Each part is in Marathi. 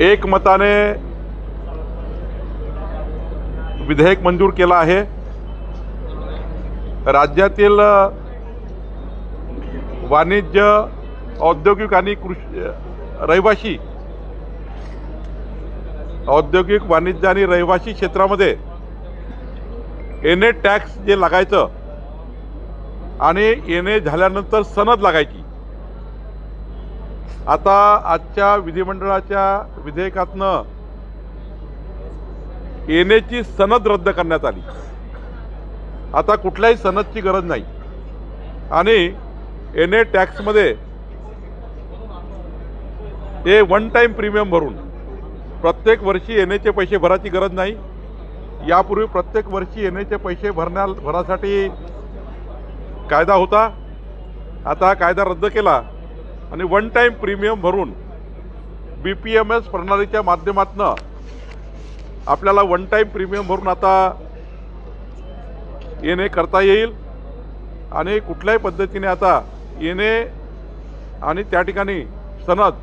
एकमताने विधेयक मंजूर केलं आहे. राज्यातील वाणिज्य औद्योगिक आणि कृषी रहिवाशी औद्योगिक वाणिज्य आणि रहिवासी क्षेत्रामध्ये एन ए टॅक्स जे लागायचं आणि एन ए झाल्यानंतर सनद लागायची. आता आजच्या विधिमंडळाच्या विधेयकातनं येण्याची सनद रद्द करण्यात आली. आता कुठल्याही सनदची गरज नाही. आणि एन ए टॅक्समध्ये हे वन टाईम प्रीमियम भरून प्रत्येक वर्षी एन एचे पैसे भरायची गरज नाही. यापूर्वी प्रत्येक वर्षी एन एचे पैसे भरण्या भरासाठी कायदा होता. आता कायदा रद्द केला. आणि वन टाईम प्रीमियम भरून बी पी एम एस प्रणालीच्या माध्यमातून आपल्याला वन टाईम प्रीमियम भरून आता येणे करता येईल. आणि कुठल्याही पद्धतीने आता येणे आणि त्या ठिकाणी सनद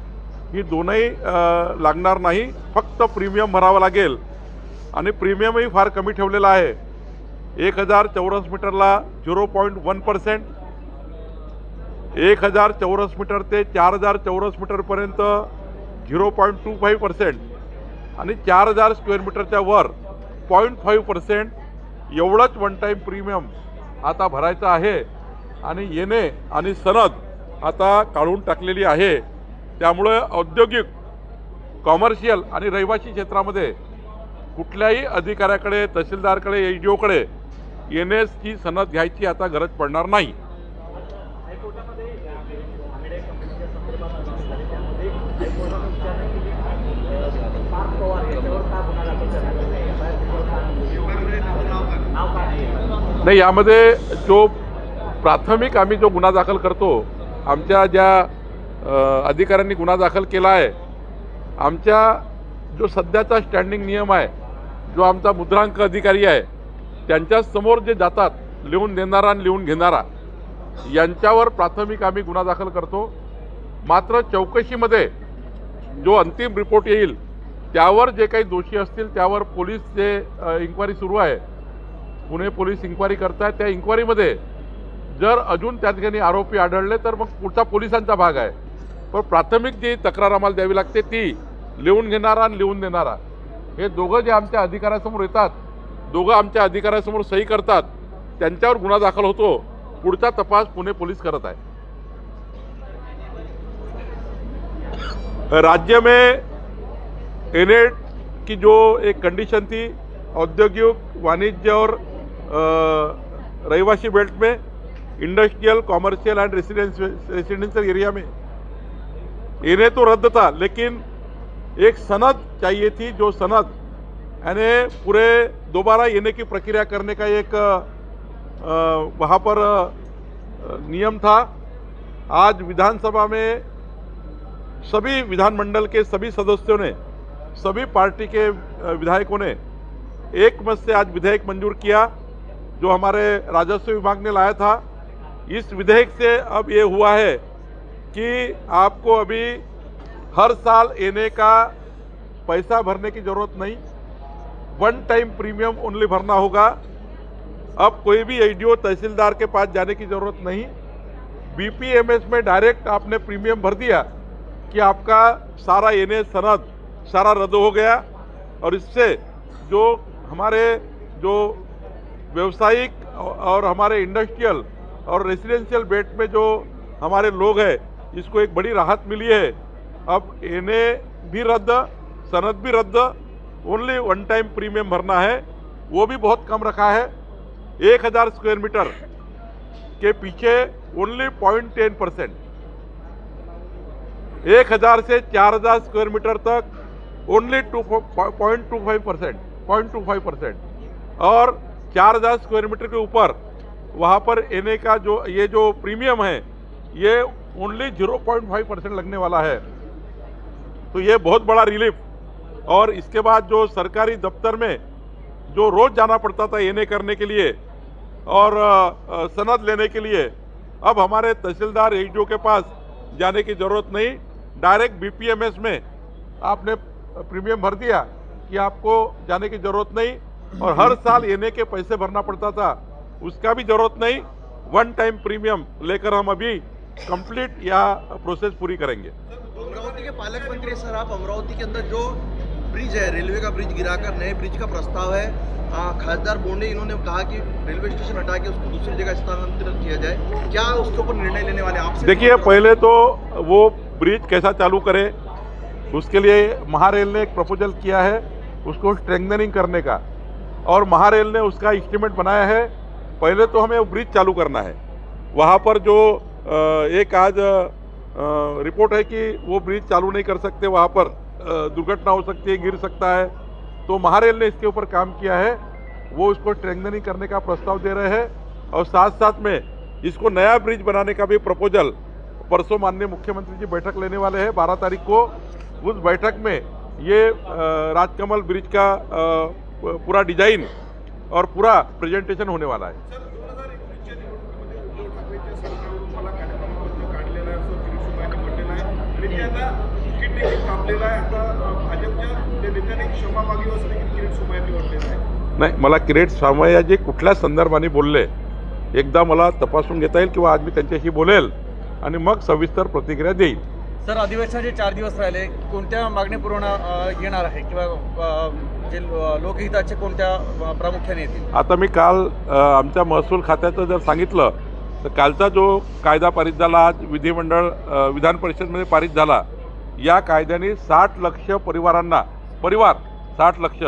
ही दोनही लागणार नाही. फक्त प्रीमियम भरावं लागेल. आणि प्रीमियमही फार कमी ठेवलेला आहे. एक हजार चौरस मीटरला झिरो पॉईंट वन पर्सेंट एक हजार चौरस मीटर ते चार हजार चौरस मीटरपर्यंत zero point two five percent आणि चार हजार स्क्वेअर मीटरच्या वर पॉईंट फाईव्ह पर्सेंट एवढंच वन टाईम प्रीमियम आता भरायचं आहे. आणि येणे आणि सनद आता काढून टाकलेली आहे. त्यामुळे औद्योगिक कॉमर्शियल आणि रहिवासी क्षेत्रामध्ये कुठल्याही अधिकाऱ्याकडे तहसीलदारकडे एच डी ओकडे एन एसची सनद घ्यायची आता गरज पडणार नाही हायकोर्टामध्ये आंबेडकर कंपनीच्या संदर्भात अपघात झाले त्यामध्ये हायकोर्टाने विचारणा केली की पार्थ पवार याच्यावर का गुन्हा दाखल करण्यात नाही यामध्ये जो प्राथमिक आम्ही जो गुन्हा दाखल करतो आमच्या ज्या अधिकाऱ्यांनी गुन्हा दाखल केला आहे आमच्या जो सध्याचा स्टँडिंग नियम आहे जो आमचा मुद्रांक अधिकारी आहे त्यांच्यासमोर जे जातात लिहून देणारा आणि लिहून घेणारा यांच्यावर प्राथमिक आम्ही गुन्हा दाखल करतो. मात्र चौकशीमध्ये जो अंतिम रिपोर्ट येईल त्यावर जे काही दोषी असतील त्यावर पोलीस जे इन्क्वायरी सुरू आहे पुणे पोलीस इन्क्वायरी करतात त्या इन्क्वायरीमध्ये जर अजून त्या ठिकाणी आरोपी आढळले तर मग पुढचा पोलिसांचा भाग आहे. पण प्राथमिक जी तक्रार आम्हाला द्यावी लागते ती लिहून घेणारा आणि लिहून देणारा. हे दोघं जे आमच्या अधिकाऱ्यासमोर येतात दोघं आमच्या अधिकाऱ्यासमोर सही करतात त्यांच्यावर गुन्हा दाखल होतो पुढचा तपास पुणे पोलीस करत आहे. राज्य में एनेट की जो एक कंडीशन थी, औद्योगिक, वाणिज्य और रहीवासी बेल्ट में industrial commercial and residence residential area में। इन्हें तो रद्द था, लेकिन एक सनद चाहिए थी, जो सनद, यानी पूरे दोबारा येने की प्रक्रिया करने का एक वहाँ पर नियम था। आज विधानसभा में सभी विधानमंडल के सभी सदस्यों ने, सभी पार्टी के विधायकों ने एक मत से आज विधेयक मंजूर किया, जो हमारे राजस्व विभाग ने लाया था। इस विधेयक से अब ये हुआ है कि आपको अभी हर साल एने का पैसा भरने की ज़रूरत नहीं वन टाइम प्रीमियम ओनली भरना होगा। अब कोई भी एडीओ तहसीलदार के पास जाने की ज़रूरत नहीं। बीपीएमएस में डायरेक्ट आपने प्रीमियम भर दिया। कि आपका सारा एन सनद, सारा रद्द हो गया और इससे जो हमारे जो व्यवसायिक और हमारे इंडस्ट्रियल और रेसिडेंशियल बेट में जो हमारे लोग हैं, इसको एक बड़ी राहत मिली है। अब एन भी रद्द, सनद भी रद्द ओनली वन टाइम प्रीमियम भरना है। वो भी बहुत कम रखा है। एक हज़ार स्क्वायर मीटर के पीछे ओनली पॉइंट टेन परसेंट एक हज़ार से चार हज़ार स्क्वायर मीटर तक only two point two five percent point two five percent और चार हज़ार स्क्वायर मीटर के ऊपर, वहाँ पर एन का जो, ये जो प्रीमियम है, ये only zero point five percent लगने वाला है। तो ये बहुत बड़ा रिलीफ और इसके बाद जो सरकारी दफ्तर में जो रोज जाना पड़ता था एन करने के लिए, और सनद लेने के लिए, अब हमारे तहसीलदार एच के पास जाने की ज़रूरत नहीं। डायरेक्ट बीपीएमएस में आपने प्रीमियम भर दिया कि आपको जाने की ज़रूरत नहीं और हर साल येने के पैसे भरना पड़ता था उसका भी ज़रूरत नहीं। वन टाइम प्रीमियम लेकर हम अभी कंप्लीट यह प्रोसेस पूरी करेंगे। अमरावती के पालक मंत्री सर आप अमरावती के अंदर जो ब्रिज है रेलवे का ब्रिज गिराकर नए ब्रिज का प्रस्ताव है खासदार बोंडे इन्होंने कहा कि रेलवे स्टेशन हटा के उसको दूसरी जगह स्थानांतरित किया जाए। क्या उसके ऊपर निर्णय लेने वाले आपसे देखिए पहले तो वो ब्रिज कैसा चालू करे, उसके लिए महारेल ने एक प्रपोजल किया है, उसको स्ट्रेंथनिंग करने का। और महारेल ने उसका एस्टिमेट बनाया है, पहले तो हमें ब्रिज चालू करना है। वहाँ पर जो एक आज रिपोर्ट है कि वो ब्रिज चालू नहीं कर सकते, वहाँ पर दुर्घटना हो सकती है, गिर सकता है। तो महारेल ने इसके ऊपर काम किया है, वो उसको स्ट्रेंथनिंग करने का प्रस्ताव दे रहे हैं। और साथ साथ में इसको नया ब्रिज बनाने का भी प्रपोजल परसों माननीय मुख्यमंत्री जी बैठक लेने वाले हैं। बारह तारीख को उस बैठक में ये राजकमल ब्रिज का पूरा डिज़ाइन और पूरा प्रेजेंटेशन होने वाला है। नहीं मला किरेट सामया जी कुठल्या संदर्भाने बोलले? एकदा मला तपासून घेता येईल किंवा आज मी त्यांच्याशी बोलेल? आणि मग सविस्तर प्रतिक्रिया देईल. सर अधिवेशनाचे चार दिवस राहिले. कोणत्या मागणी पुरवणार अ, येणार आहे? किंवा जे लोकहिताचे कोणत्या प्रामुख्याने येतील? आता मी काल आमच्या महसूल खात्याचं जर सांगितलं तर कालचा जो कायदा पारित झाला आज विधिमंडळ विधान परिषदमध्ये पारित झाला या कायद्याने साठ लक्ष परिवारांना परिवार साठ लक्ष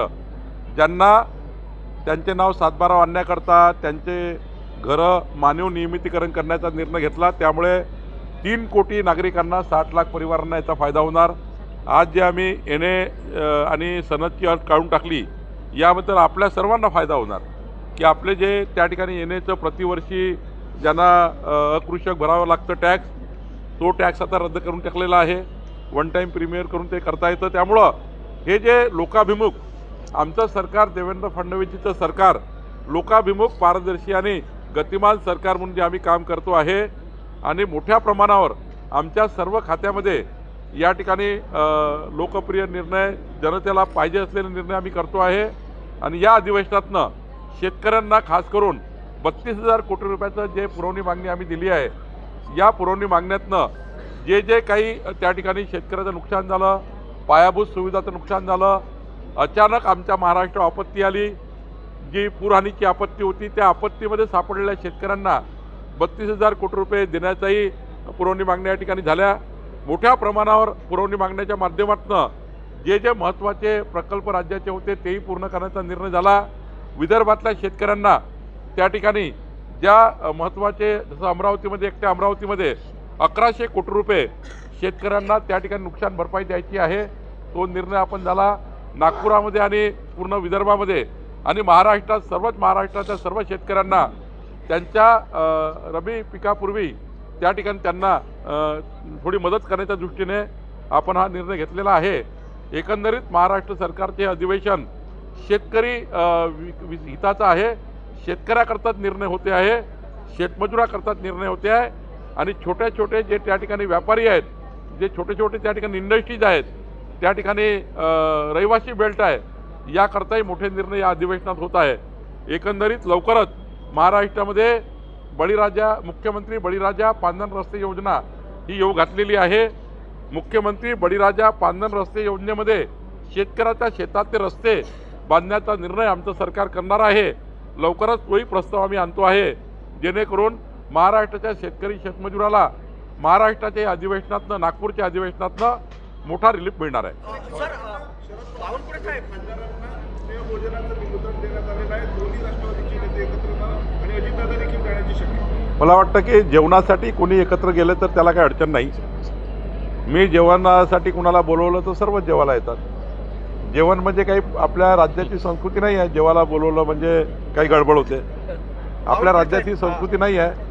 ज्यांना त्यांचे नाव सातबारा आणण्याकरता त्यांचे घरं मानव नियमितीकरण करण्याचा निर्णय घेतला त्यामुळे तीन कोटी नागरिकांना साठ लाख परिवारांना याचा फायदा होणार. आज जे आम्ही एन ए आणि सनदची अट काढून टाकली याबद्दल आपल्या सर्वांना फायदा होणार. की आपले जे त्या ठिकाणी एन एचं प्रतिवर्षी ज्यांना अकृषक भरावं लागतं टॅक्स तो टॅक्स आता रद्द करून टाकलेला आहे. वन टाईम प्रीमियर करून ते करता येतं. त्यामुळं हे जे लोकाभिमुख आमचं सरकार देवेंद्र फडणवीसचं सरकार लोकाभिमुख पारदर्शी आणि गतिमान सरकार म्हणून जे आम्ही काम करतो आहे आणि मोठ्या प्रमाणावर आमच्या सर्व खात्यामध्ये या ठिकाणी लोकप्रिय निर्णय जनतेला पाहिजे असलेले निर्णय आम्ही करतो आहे. आणि या अधिवेशनातनं शेतकऱ्यांना खास करून बत्तीस हजार कोटी रुपयाचं जे पुरवणी मागणी आम्ही दिली आहे या पुरवणी मागण्यातनं जे जे काही त्या ठिकाणी शेतकऱ्याचं नुकसान झालं पायाभूत सुविधाचं नुकसान झालं अचानक आमच्या महाराष्ट्र आपत्ती आली जी पूरहानीची आपत्ती होती त्या आपत्तीमध्ये सापडलेल्या शेतकऱ्यांना बत्तीस हजार कोटी रुपये देण्याचाही पुरवणी मागण्या या ठिकाणी झाल्या. मोठ्या प्रमाणावर पुरवणी मागण्याच्या माध्यमातून जे जे महत्त्वाचे प्रकल्प राज्याचे होते तेही पूर्ण करण्याचा निर्णय झाला. विदर्भातल्या शेतकऱ्यांना त्या ठिकाणी ज्या महत्त्वाचे जसं अमरावतीमध्ये एकट्या अमरावतीमध्ये अकराशे कोटी रुपये शेतकऱ्यांना त्या ठिकाणी नुकसान भरपाई द्यायची आहे तो निर्णय आपण झाला. नागपुरामध्ये आणि पूर्ण विदर्भामध्ये आणि महाराष्ट्रात सर्वच महाराष्ट्राच्या सर्व शेतकऱ्यांना त्यांच्या रबी पिकापूर्वी त्या ठिकाणी त्यांना थोडी मदत करण्याच्या दृष्टीने आपण हा निर्णय घेतलेला आहे. एकंदरीत महाराष्ट्र सरकारचे अधिवेशन शेतकरी हिताचं आहे. शेतकऱ्याकरताच निर्णय होते आहे. शेतमजुराकरताच निर्णय होते आहे. आणि छोटे छोटे जे त्या ठिकाणी व्यापारी आहेत जे छोटे छोटे त्या ठिकाणी इंडस्ट्रीज आहेत त्या ठिकाणी रहिवासी बेल्ट आहे याकरताही मोठे निर्णय या अधिवेशनात होत आहे. एकंदरीत लवकरच महाराष्ट्रामध्ये बळीराजा मुख्यमंत्री बळीराजा पांधन रस्ते योजना ही येऊ घातलेली आहे. मुख्यमंत्री बळीराजा पांधन रस्ते योजनेमध्ये शेतकऱ्याच्या शेतातले रस्ते बांधण्याचा निर्णय आमचं सरकार करणार आहे. लवकरच तोही प्रस्ताव आम्ही आणतो आहे. जेणेकरून महाराष्ट्राच्या शेतकरी शेतमजुराला महाराष्ट्राच्या या अधिवेशनातनं नागपूरच्या अधिवेशनातनं मोठा रिलीफ मिळणार आहे. निमंत्रण देण्यात आलेलं आहे. दोन्ही राष्ट्रवादीचे नेते एकत्र येणार आणि अजितदादा देखील जाण्याची शक्यता आहे. मला वाटतं की जेवणासाठी कोणी एकत्र गेलं तर त्याला काही अडचण नाही. मी जेवणासाठी कुणाला बोलवलं तर सर्वच जेवायला येतात. जेवण म्हणजे काही आपल्या राज्याची संस्कृती नाही आहे. जेवायला बोलवलं म्हणजे काही गडबड होते. आपल्या राज्याची संस्कृती नाही आहे.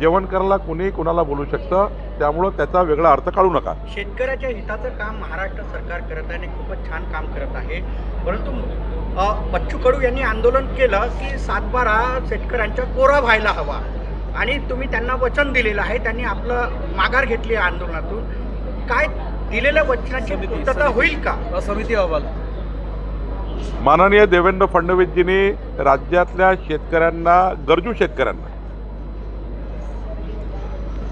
जेवण करायला कुणीही कुणाला बोलू शकतं. त्यामुळं त्याचा वेगळा अर्थ काढू नका. शेतकऱ्याच्या हिताचं काम महाराष्ट्र सरकार करत आहे आणि खूपच छान काम करत आहे. परंतु बच्चू कडू यांनी आंदोलन केलं की सातबारा शेतकऱ्यांच्या कोरा व्हायला हवा. आणि तुम्ही त्यांना वचन दिलेलं आहे. त्यांनी आपलं माघार घेतली आहे आंदोलनातून. काय दिलेल्या वचनाची पूर्तता होईल का? समिती अहवाल माननीय देवेंद्र फडणवीसजींनी राज्यातल्या शेतकऱ्यांना गरजू शेतकऱ्यांना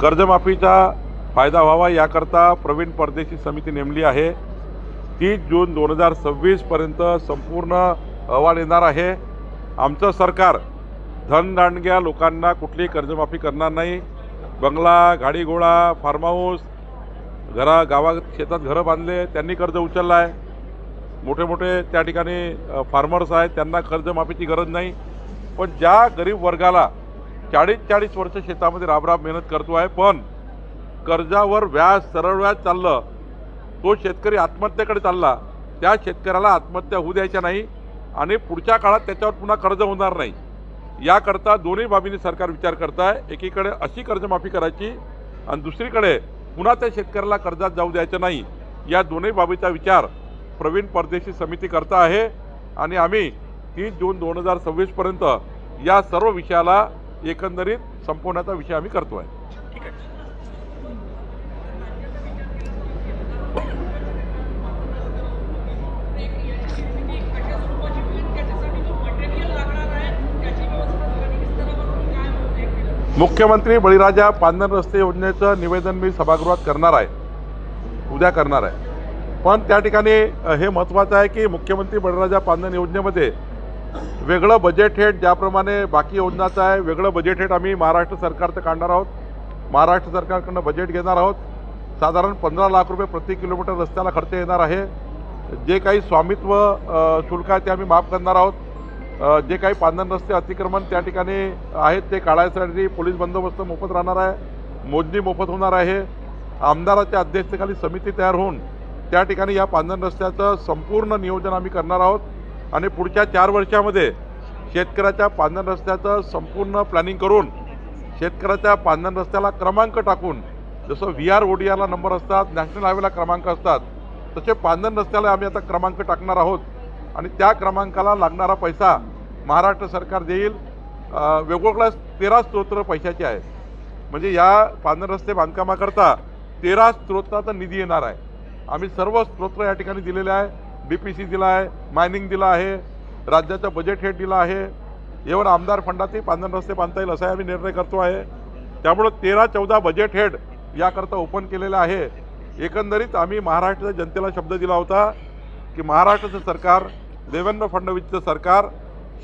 कर्जमाफीचा फायदा व्हावा याकरता प्रवीण परदेशी समिती नेमली आहे. तीस जून दोन हजार सव्वीसपर्यंत संपूर्ण अहवाल येणार आहे. आमचं सरकार धनदांडग्या लोकांना कुठलीही कर्जमाफी करणार नाही. बंगला गाडीघोडा फार्म हाऊस घरा गावात शेतात घरं बांधले त्यांनी कर्ज उचललं आहे मोठे मोठे त्या ठिकाणी फार्मर्स आहेत त्यांना कर्जमाफीची गरज नाही. पण ज्या गरीब वर्गाला चाळीस चाळीस वर्ष शेतामध्ये राबराब मेहनत करतो आहे पण कर्जावर व्याज सरळ व्याज चाललं तो शेतकरी आत्महत्येकडे चालला त्या शेतकऱ्याला आत्महत्या होऊ द्यायच्या नाही आणि पुढच्या काळात त्याच्यावर पुन्हा कर्ज होणार नाही. याकरता दोन्ही बाबींनी सरकार विचार करत आहे एकीकडे अशी कर्जमाफी करायची आणि दुसरीकडे पुन्हा त्या शेतकऱ्याला कर्जात जाऊ द्यायचं नाही. या दोन्ही बाबीचा विचार प्रवीण परदेशी समिती करता आहे आणि आम्ही तीस जून दोन हजार सव्वीसपर्यंत या सर्व विषयाला एकंदरीत संपवण्याचा विषय आम्ही करतो आहे मुख्यमंत्री बळीराजा पांधन रस्ते योजनेचं निवेदन मी सभागृहात करणार आहे. उद्या करणार आहे. पण त्या ठिकाणी हे महत्त्वाचं आहे की मुख्यमंत्री बळीराजा पांधन योजनेमध्ये वेगळं बजेट हेड ज्याप्रमाणे बाकी योजनाचं आहे वेगळं बजेट हेड आम्ही महाराष्ट्र सरकारचं काढणार आहोत. महाराष्ट्र सरकारकडनं बजेट घेणार आहोत. साधारण पंधरा लाख रुपये प्रति किलोमीटर रस्त्याला खर्च येणार आहे. जे काही स्वामित्व शुल्क आहे ते आम्ही माफ करणार आहोत. जे काही पांधन रस्ते अतिक्रमण त्या ठिकाणी आहेत ते काढायसाठी पोलीस बंदोबस्त मोफत राहणार आहे. मोजणी मोफत होणार आहे. आमदाराच्या अध्यक्षतेखाली समिती तयार होऊन त्या ठिकाणी या पांधन रस्त्याचं संपूर्ण नियोजन आम्ही करणार आहोत. आणि पुढच्या चार वर्षामध्ये शेतकऱ्याच्या पांधन रस्त्याचं संपूर्ण प्लॅनिंग करून शेतकऱ्याच्या पांधन रस्त्याला क्रमांक टाकून जसं व्ही आर ओडीआरला नंबर असतात नॅशनल हायवेला क्रमांक असतात तसे पांधन रस्त्याला आम्ही आता क्रमांक टाकणार आहोत. आणि त्या क्रमांकाला लागणारा पैसा महाराष्ट्र सरकार देईल. वेगवेगळ्या तेरा स्त्रोत्र पैशाचे आहेत. म्हणजे या पांधन रस्ते बांधकामाकरता तेरा स्त्रोताचा निधी येणार आहे. आम्ही सर्व स्त्रोत्र या ठिकाणी दिलेले आहे डी पी सी दिला आहे मायनिंग दिला आहे राज्याचं बजेट हे दिला आहे. एवढ आमदार फंडातही पांधन रस्ते बांधता येईल असाही आम्ही निर्णय करतो आहे. त्यामुळं तेरा चौदा बजेट हेड याकरता ओपन केलेलं आहे. एकंदरीत आम्ही महाराष्ट्राच्या जनतेला शब्द दिला होता की महाराष्ट्राचं सरकार देवेंद्र फडणवीसचं सरकार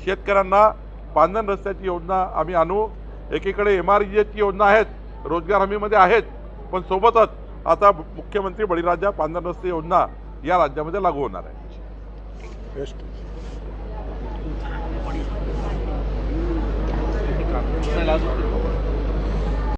शेतकऱ्यांना पांधन रस्त्याची योजना आम्ही आणू. एकीकडे एम आर ची योजना आहेत रोजगार हमीमध्ये आहेत पण सोबतच आता मुख्यमंत्री बळीराजा पांधन रस्ते योजना या राज्यामध्ये लागू होणार आहे लाजू.